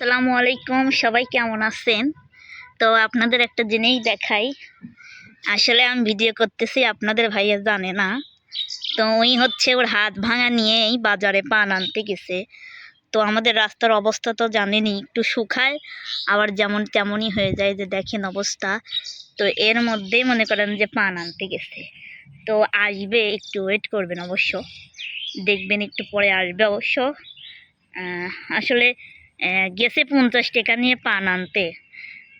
আসসালামু আলাইকুম, সবাই কেমন আছেন? তো আপনাদের একটা জিনিস দেখাই। আসলে আমি ভিডিও করতেছি, আপনাদের ভাইয়া জানে না। তো ওই হচ্ছে ওর হাত ভাঙা নিয়েই বাজারে পান আনতে গেছে। তো আমাদের রাস্তার অবস্থা তো জানেনই, একটু শুকায়, আবার যেমন তেমনই হয়ে যায় যে দেখেন অবস্থা। তো এর মধ্যেই মনে করেন যে পান আনতে গেছে। তো আসবে, একটু ওয়েট করবেন অবশ্য। দেখবেন একটু পরে আসবে অবশ্য। আসলে গেছে পঞ্চাশ টাকা নিয়ে পান আনতে।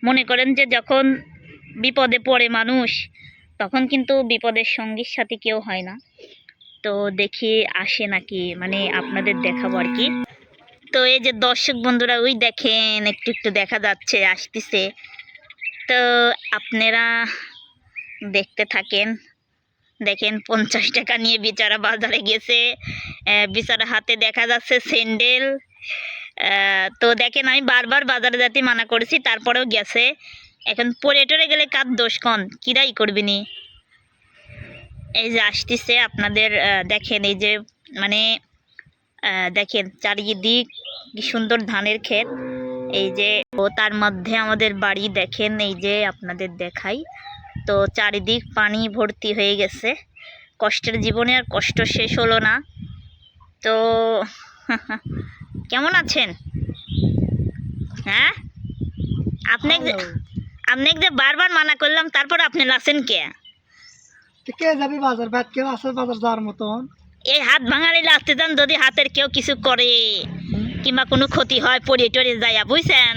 মনে করেন যে যখন বিপদে পড়ে মানুষ, তখন কিন্তু বিপদের সঙ্গীর সাথে কেউ হয় না। তো দেখি আসে নাকি মানে আপনাদের দেখাবো আর কি। তো এই যে দর্শক বন্ধুরা, ওই দেখেন, একটু একটু দেখা যাচ্ছে, আসতেছে। তো আপনারা দেখতে থাকেন। দেখেন, পঞ্চাশ টাকা নিয়ে বিচারা বাজারে গেছে। বিচারা হাতে দেখা যাচ্ছে স্যান্ডেল। তো দেখেন, আমি বারবার বাজারে যেতে মানা করেছি, তারপরেও গেছে। এখন পরে টরে গেলে কার দোষ কন? কিরাই করবি নি? এই যে আসতেছে আপনাদের দেখেন, এই যে মানে দেখেন, চারিদিক কি সুন্দর ধানের ক্ষেত। এই যে, ও তার মধ্যে আমাদের বাড়ি দেখেন, এই যে আপনাদের দেখাই। তো চারিদিক পানি ভর্তি হয়ে গেছে। কষ্টের জীবনে আর কষ্ট শেষ হলো না। তো কেমন আছেন? হ্যাঁ? আপনি আপনি যে বারবার মানা করলাম তারপর আপনি লাসেন কে? কে যাবি বাজার? ভাত কেউ আছে বাজার যাওয়ার মতন? এই হাত ভাঙালি লাগতে যান যদি হাতের কেউ কিছু করে কিংবা কোনো ক্ষতি হয় পড়ে টড়ে যায় বুঝছেন?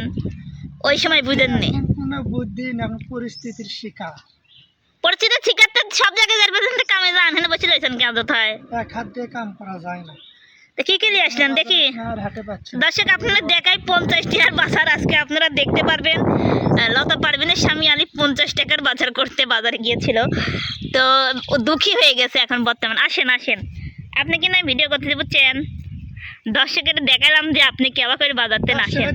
ওই সময় বুঝেন নি। কোনো বুদ্ধি না পরিস্থিতির শিকার। পরিচিত শিকারটা সব জায়গায় পর্যন্ত কামে যান হেন বসে রয়েছেন কেন কোথায় এক হাত দিয়ে কাম করা যায় না। তো কি কি নিয়ে আসলেন? দেখি। না। দর্শক আপনারা দেখাই পঞ্চাশ টাকার বাজার। আজকে আপনারা দেখতে পারবেন লতা পারবেনের স্বামী আলী পঞ্চাশ টাকার বাজার করতে বাজারে গিয়েছিল। তো দুঃখী হয়ে গেছে এখন বর্তমান। আসেন আসেন। আপনি কি না ভিডিও করতে বুঝছেন দর্শকের দেখালাম যে আপনি কেবা করে বাজারতে আসেন।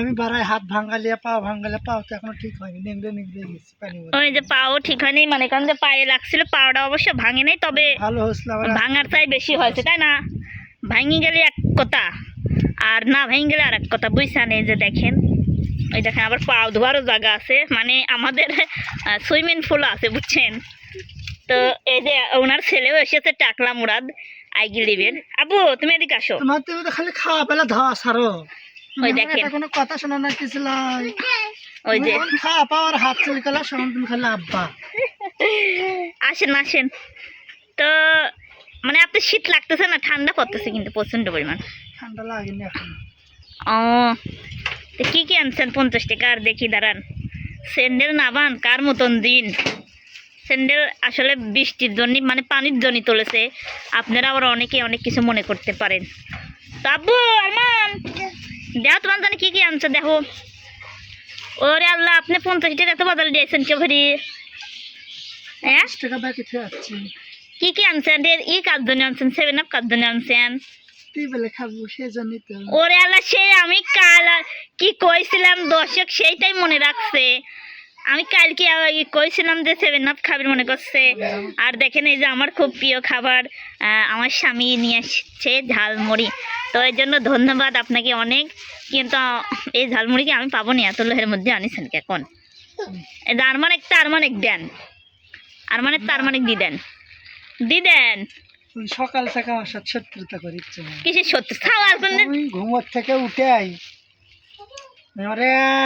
আমি বাড়াই হাত ভাঙালিয়া পাও ভাঙালিয়া পাও তো এখনও ঠিক হয়নি। নেংড়ে নেংড়ে গেছি ওই যে পাও ঠিক হয়নি মানে কারণ যে পায়ে লাগছিল পাওটা অবশ্য ভাঙে নাই তবে ভালো হয়েছিল ভাঙার চাই বেশি হয়েছে তাই না? ভাঙি গেলে এক কথা আর না ভেঙে গেলে আর এক কথা। বুঝছেন এই যে দেখেন ওই দেখেন আবার পাও ধোয়ারও জায়গা আছে মানে আমাদের সুইমিং পুল আছে বুঝছেন? তো এই যে ওনার ছেলেও এসেছে টাকলা মুরাদ আইগি লিবেন। আবু তুমি এদিকে আসো। তোমার তুমি তো খালি খাওয়া পেলা ধোয়া সারো ওই দেখেন। কোনো কথা শোনা না কিছু ওই যে। খাওয়া পাওয়ার হাত চুল গেলা সমান তুমি খালি আব্বা। আসেন আসেন। তো মানে আপনার শীত লাগতেছে না ঠান্ডা পড়তেছে কিন্তু প্রচণ্ড পরিমাণ। ঠান্ডা লাগেনি এখন। ও তো কী কী আনছেন পঞ্চাশ টাকা আর দেখি দাঁড়ান। স্যান্ডেল নাবান কার মতন দিন? স্যান্ডেল আসলে বৃষ্টির জন্য মানে পানির জন্য তুলেছে। আপনারা আবার অনেকে অনেক কিছু মনে করতে পারেন। তো আব্বু আরমান! দেখো তোমার জানি কী কী আনছে দেখো ওরে আল্লাহ আপনি পঞ্চাশ টাকা তো বদল দিয়েছেন কে ভরি হ্যাঁ টাকা বাকি কি কি আনছেন ই কার জন্য আনছেন সেভেন আপ কার জন্য আনছেন বেলে খাব তো ওরে আল্লাহ সেই আমি কাল কি কইছিলাম দর্শক সেইটাই মনে রাখছে আমি কালকে কইছিলাম যে সেভেন আপ খাবার মনে করছে আর দেখেন এই যে আমার খুব প্রিয় খাবার আমার স্বামী নিয়ে আসছে ঝালমুড়ি তো এর জন্য ধন্যবাদ আপনাকে অনেক কিন্তু এই ঝালমুড়িকে আমি পাবো না এত লোহের মধ্যে আনিছেন কি এখন আরমানিক তো আরমানিক দেন আরমানিক তো আরমানিক দি দেন দি দেন ওই সকাল থেকে আমার সাথে শত্রুতা করিচ্ছে কিসের খাওয়ার কোনো ঘুমোর থেকে উঠে আই। আমার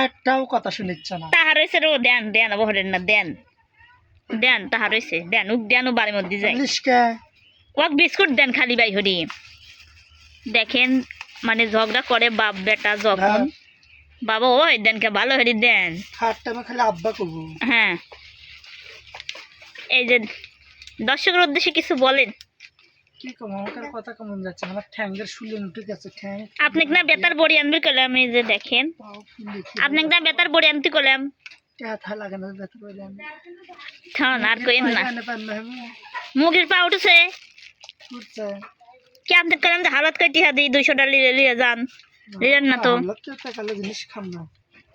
একটাও কথা শুনিচ্ছে না। তাহার হয়েছে রো দেন দেন বহরেন না দেন। দেন তাহার হয়েছে দেন উক দেন ও বাড়ির মধ্যে যায়। ওক বিস্কুট দেন খালি বাই হরি। দেখেন মানে ঝগড়া করে বাপ বেটা যখন। বাবা ওই দেন কে ভালো হরি দেন। খাটটা আমি খালি আব্বা করব। হ্যাঁ। এই যে দর্শকের উদ্দেশ্যে কিছু বলেন। কি করব আমাকে কথা কেমন যাচ্ছে? আমার ঠ্যাঙ্গের শুলে উঠে গেছে ঠ্যাং। আপনি না বেতার বড়ি আনবি করলাম এই যে দেখেন। আপনি না বেতার বড়ি আনতে লাগে না থান আর কইন না। আমি মুগের পা উঠেছে। উঠছে। কি আপনি করলাম যে হালত কাটি লিয়ে যান। লিলেন না তো। জিনিস খাম না।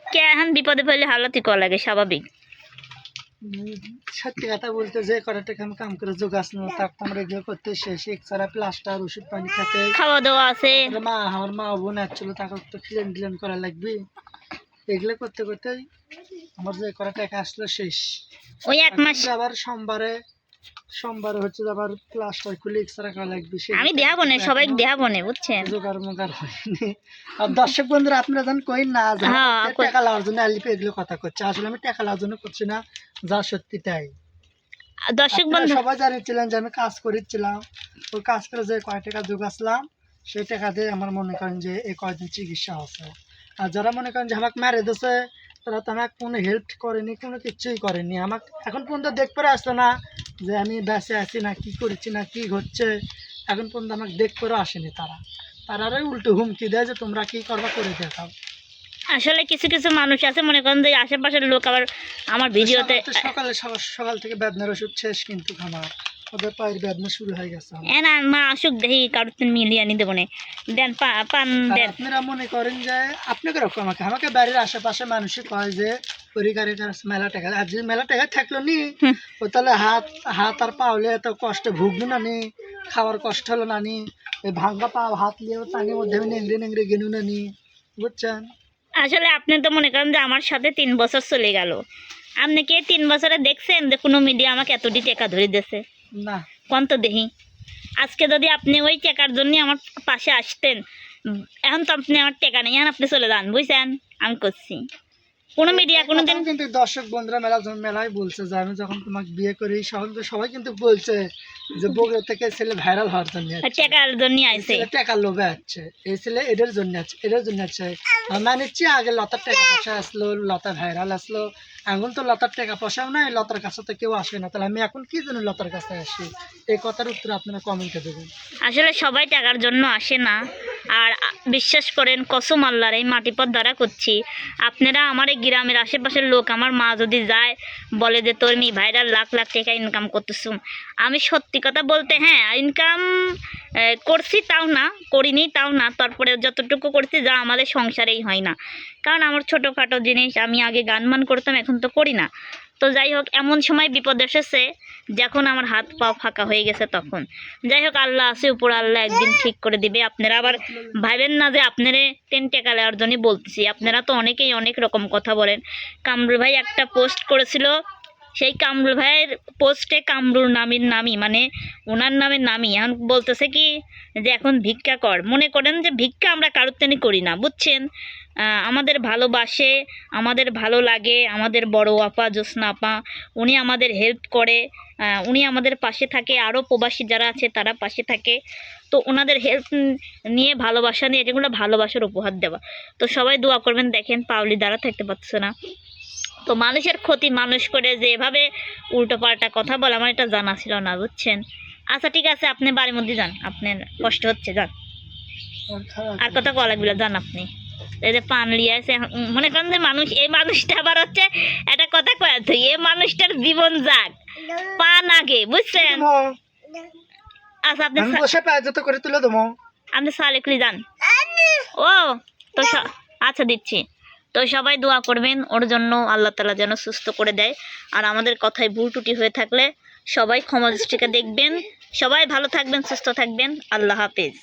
কে এখন বিপদে পড়লে হালতই করা লাগে স্বাভাবিক। সত্যি কথা বলতে যে কটা টাকা আমি কাম করে যোগাসন তো আমরা এগুলো করতে শেষ। এক ছাড়া প্লাস্টার ওষুধ পানি খেতে। খাওয়া দাওয়া আছে মা আমার মা বোন আসছিল তাকে তো খিলেন দিলেন করা লাগবে। এগুলো করতে করতে আমার যে কটা টাকা আসলো শেষ। ওই এক মাস আবার সোমবারে সোমবারে হচ্ছে আবার প্লাস্টার খুলে এক্সরা করা লাগবে আমি দেখাবো না সবাই দেখাবো না বুঝছেন? জোগাড় হয়নি আর দর্শক বন্ধুরা আপনারা জান কই না যে হ্যাঁ, টাকা লাগার জন্য আলিপে এগুলো কথা করছে আসলে আমি টাকা লাগার জন্য করছি না যা সত্যি তাই। দর্শক বন্ধু সবাই জানিয়েছিলেন যে আমি কাজ করেছিলাম ওই কাজ করে যে কয় টাকা যোগাছিলাম সেই টাকা দিয়ে আমার মনে করেন যে এই কয়দিন চিকিৎসা আছে। আর যারা মনে করেন যে আমাকে মেরে দিছে তারা তো আমাকে কোনো হেল্প করেনি কোনো কিছুই করেনি। আমাকে এখন পর্যন্ত দেখতে আসতো না যে আমি বেঁচে আছি না কি করছি না কি ঘটছে এখন পর্যন্ত আমাকে দেখ করে আসেনি তারা। তারা আরও উল্টো হুমকি দেয় যে তোমরা কি করবা করে দেখাও। আসলে কিছু কিছু মানুষ আছে মনে করেন যে আশেপাশের লোক আবার আমার ভিডিওতে সকাল সকালে সকাল সকাল থেকে বেদনার ওষুধ শেষ কিন্তু আমার ওদের পায়ের বেদনা শুরু হয়ে গেছে। এ না মা দেখি কারোর মিলিয়ে আনি দেবো না। দেন পান দেন। আপনারা মনে করেন যে আপনাকে রকম আমাকে। আমাকে বাড়ির আশেপাশে মানুষই কয় যে পরিবারের কাছে মেলা টাকা আর যদি মেলা টাকা থাকল নি। ও তাহলে হাত হাত আর পা হলে এত কষ্টে ভুগবো না নি খাওয়ার কষ্ট হলো না নি এই ভাঙ্গা পা হাত নিয়ে পানির মধ্যে আমি নেংড়ে নেংড়ে গেনু না নি বুঝছেন? আসলে আপনি তো মনে করেন যে আমার সাথে তিন বছর চলে গেল। আপনি কি তিন বছরে দেখছেন যে কোনো মিডিয়া আমাকে এতটি টাকা ধরে দিয়েছে? না কোন দেখি আজকে যদি আপনি ওই টেকার জন্য আমার পাশে আসতেন এখন তো আপনি আমার টেকা নেই, এখন আপনি চলে যান, বুঝছেন? আমি করছি। কোনো মিডিয়া কোনো দিন কিন্তু দর্শক বন্ধুরা মেলা মেলায় বলছে যে আমি যখন তোমাকে বিয়ে করি সবাই তো সবাই কিন্তু বলছে যে বগুড়া থেকে ছেলে ভাইরাল হওয়ার জন্য টাকার জন্য আইছে টাকার লোভে আছে এই ছেলে এদের জন্য আছে এদের জন্য আছে মানে হচ্ছে আগে লতার টাকা পয়সা আসলো লতা ভাইরাল আসলো। এখন তো লতার টাকা পয়সাও নাই লতার কাছে তো কেউ আসে না। তাহলে আমি এখন কি জন্য লতার কাছে আসি? এই কথার উত্তর আপনারা কমেন্টে দেবেন। আসলে সবাই টাকার জন্য আসে না। আর বিশ্বাস করেন কসম আল্লাহর এই মাটিপথ দ্বারা করছি। আপনারা আমার গ্রামের আশেপাশের লোক, আমার মা যদি যায়, বলে যে তোর মি ভাইরাল লাখ লাখ টাকা ইনকাম করতেছুম আমি সত্যি কথা বলতে হ্যাঁ ইনকাম করছি তাও না, করিনি তাও না, তারপরে যতটুকু করছি, যা আমাদের সংসারেই হয় না। কারণ আমার ছোটোখাটো জিনিস, আমি আগে গান মান করতাম, এখন তো করি না। তো যাই হোক, এমন সময় বিপদ এসেছে যখন আমার হাত পা ফাঁকা হয়ে গেছে তখন। যাই হোক, আল্লাহ আছে, উপর আল্লাহ একদিন ঠিক করে দিবে। আপনারা আবার ভাবেন না যে আপনারা টেন টাকা নেওয়ার জন্যই বলতেছি। আপনারা তো অনেকেই অনেক রকম কথা বলেন। কামরুল ভাই একটা পোস্ট করেছিল। সেই কামরুল ভাইয়ের পোস্টে কামরুল নামের নামই মানে ওনার নামের নামই। এখন বলতেছে কি, যে এখন ভিক্ষা কর। মনে করেন যে ভিক্ষা আমরা কারোর তেনি করি না, বুঝছেন? আমাদের ভালোবাসে, আমাদের ভালো লাগে, আমাদের বড় আপা, জ্যোৎস্না আপা, উনি আমাদের হেল্প করে উনি আমাদের পাশে থাকে, আরও প্রবাসী যারা আছে তারা পাশে থাকে। তো ওনাদের হেল্প নিয়ে ভালোবাসা নিয়ে এগুলো ভালোবাসার উপহার দেওয়া। তো সবাই দোয়া করবেন, দেখেন পাউলি দ্বারা থাকতে পারছে না। তো মানুষের ক্ষতি মানুষ করে যে এভাবে উল্টো পাল্টা কথা বলে, আমার এটা জানা ছিল না, বুঝছেন? আচ্ছা ঠিক আছে, আপনি বাড়ির মধ্যে যান, আপনার কষ্ট হচ্ছে, যান। আর কথা কলা গুলো যান আপনি। যে পান আছে মনে করেন যে মানুষ এই মানুষটা আবার হচ্ছে একটা কথা কয়ে তুই এই মানুষটার জীবন যাক। পান আগে বুঝছেন? আচ্ছা আপনি করে তুলে দেবো। আপনি সালেকুলি যান। ও তো আচ্ছা দিচ্ছি। তো সবাই দোয়া করবেন ওর জন্য আল্লাহ তালা যেন সুস্থ করে দেয়। আর আমাদের কথায় ভুল ত্রুটি হয়ে থাকলে সবাই ক্ষমা দৃষ্টিকে দেখবেন। সবাই ভালো থাকবেন সুস্থ থাকবেন। আল্লাহ হাফেজ।